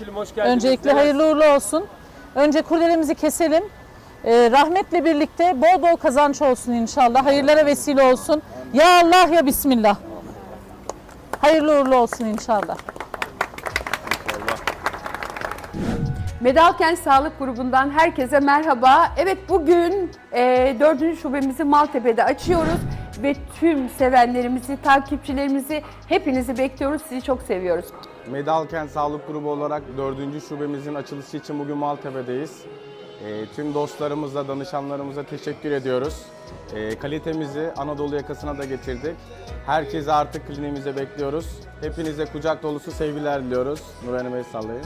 Vekilim hoş geldiniz. Öncelikle hayırlı uğurlu olsun. Önce kurdelerimizi keselim. Ee, rahmetle birlikte bol bol kazanç olsun inşallah. Hayırlara vesile olsun. Ya Allah ya Bismillah. Hayırlı uğurlu olsun inşallah. Medalkent Sağlık Grubu'ndan herkese merhaba. Evet bugün e, 4. şubemizi Maltepe'de açıyoruz ve tüm sevenlerimizi, takipçilerimizi hepinizi bekliyoruz. Sizi çok seviyoruz. Medalkent Sağlık Grubu olarak 4. şubemizin açılışı için bugün Maltepe'deyiz. Ee, tüm dostlarımıza, danışanlarımıza teşekkür ediyoruz. Ee, kalitemizi Anadolu yakasına da getirdik. Herkesi artık kliniğimize bekliyoruz. Hepinize kucak dolusu sevgiler diliyoruz. Nur Hanım'ı sallayın.